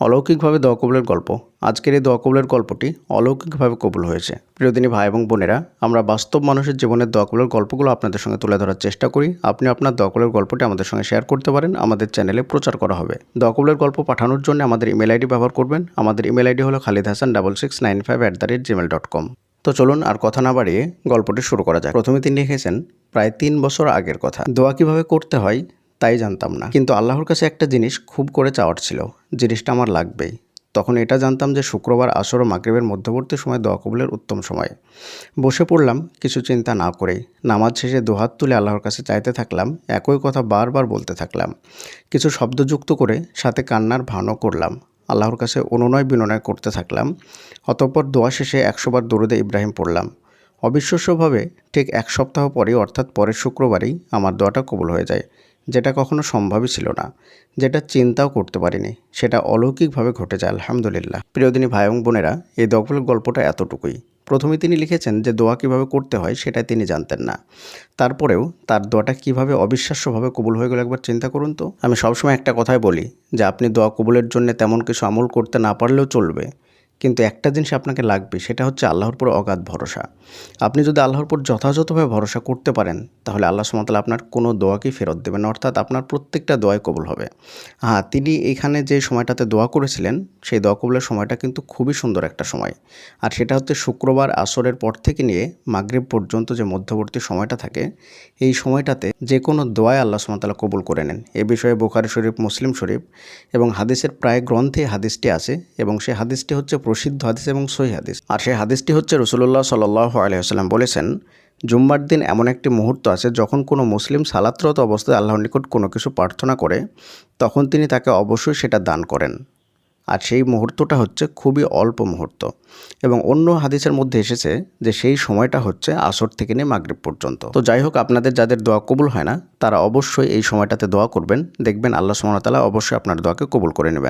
অলৌকিকভাবে দোয়া কবুলের গল্প। আজকের এই দোয়া কবুলের গল্পটি অলৌকিকভাবে কবুল হয়েছে। প্রিয়দিনী ভাই এবং বোনেরা, আমরা বাস্তব মানুষের জীবনের দোয়া কবুলের গল্পগুলো আপনাদের সঙ্গে তুলে ধরার চেষ্টা করি। আপনি আপনার দোয়া কবুলের গল্পটি আমাদের সঙ্গে শেয়ার করতে পারেন। আমাদের চ্যানেলে প্রচার করা হবে। দোয়া কবুলের গল্প পাঠানোর জন্য আমাদের ইমেল আইডি ব্যবহার করবেন। আমাদের ইমেল আইডি হলো Khalid Hasan double six nine five at the rate Gmail dot com. তো চলুন আর কথা না বাড়িয়ে গল্পটি শুরু করা যাক। প্রথমে তিনি লিখেছেন, প্রায় তিন বছর আগের কথা। দোয়া কীভাবে করতে হয়? তাই জানতাম না। কিন্তু আল্লাহর কাছে একটা জিনিস খুব করে চাওয়ার ছিল, জিনিসটা আমার লাগবেই। তখন এটা জানতাম যে শুক্রবার আসর ও মাগরিবের মধ্যবর্তী সময় দোয়া কবুলের উত্তম সময়। বসে পড়লাম, কিছু চিন্তা না করেই। নামাজ শেষে দুহাত তুলে আল্লাহর কাছে চাইতে থাকলাম, একই কথা বারবার বলতে থাকলাম। কিছু শব্দযুক্ত করে সাথে কান্নার ভানও করলাম। আল্লাহর কাছে অনুনয় বিনয় করতে থাকলাম। অতঃপর দোয়া শেষে একশোবার দরুদে ইব্রাহিম পড়লাম। অবিশ্বাস্যভাবে ঠিক এক সপ্তাহ পরে অর্থাৎ পরের শুক্রবারেই, আমার দোয়াটা কবুল হয়ে যায়। যেটা কখনো সম্ভবই ছিল না, যেটা চিন্তাও করতে পারিনি, সেটা অলৌকিকভাবে ঘটে যায় আলহামদুলিল্লাহ প্রিয়দিনী ভাই বোনেরা, এই দোয়াকবুলের গল্পটা এতটুকুই। প্রথমে তিনি লিখেছেন যে দোয়া কীভাবে করতে হয় সেটা তিনি জানতেন না। তারপরেও তার দোয়াটা কীভাবে অবিশ্বাস্যভাবে কবুল হয়ে গেল একবার চিন্তা করুন তো। আমি সবসময় একটা কথাই বলি যে আপনি দোয়া কবুলের জন্য তেমন কিছু আমল করতে না পারলেও চলবে। কিন্তু একটা জিনিস আপনাকে লাগবে, সেটা হচ্ছে আল্লাহর উপর অগাধ ভরসা। আপনি যদি আল্লাহর উপর যথাযথভাবে ভরসা করতে পারেন, তাহলে আল্লাহ সুমতাল আপনার কোনো দোয়াকেই ফেরত দেবেন অর্থাৎ আপনার প্রত্যেকটা দোয়াই কবুল হবে। হ্যাঁ তিনি এখানে যে সময়টাতে দোয়া করেছিলেন, সেই দোয়া কবুলের সময়টা কিন্তু খুবই সুন্দর একটা সময়। আর সেটা হচ্ছে শুক্রবার আসরের পর থেকে নিয়ে মাগরিব পর্যন্ত যে মধ্যবর্তী সময়টা থাকে, এই সময়টাতে যে কোনো দোয়ায় আল্লাহ সুমতাল্লাহ কবুল করে নেন। এ বিষয়ে বোখারি শরীফ, মুসলিম শরীফ এবং হাদিসের প্রায় গ্রন্থে হাদিসটি আছে এবং সেই হাদিসটি হচ্ছে প্রসিদ্ধ হাদিস এবং সহি হাদিস। আর সেই হাদিসটি হচ্ছে রসুল্লাহ সাল্লাহ আলহিহাস্লাম বলেছেন, জুম্মার দিন এমন একটি মুহূর্ত আছে যখন কোনো মুসলিম সালাত্রত অবস্থায় আল্লাহর নিকট কোনো কিছু প্রার্থনা করে, তখন তিনি তাকে অবশ্যই সেটা দান করেন। আর সেই মুহূর্তটা হচ্ছে খুবই অল্প মুহূর্ত। এবং অন্য হাদিসের মধ্যে এসেছে যে সেই সময়টা হচ্ছে আসর থেকে নিয়ে মাগরিব পর্যন্ত। তো যাই হোক, আপনাদের যাদের দোয়া কবুল হয় না, তারা অবশ্যই এই সময়টাতে দোয়া করবেন। দেখবেন আল্লাহ সুমতালা অবশ্যই আপনার দোয়াকে কবুল করে নেবেন।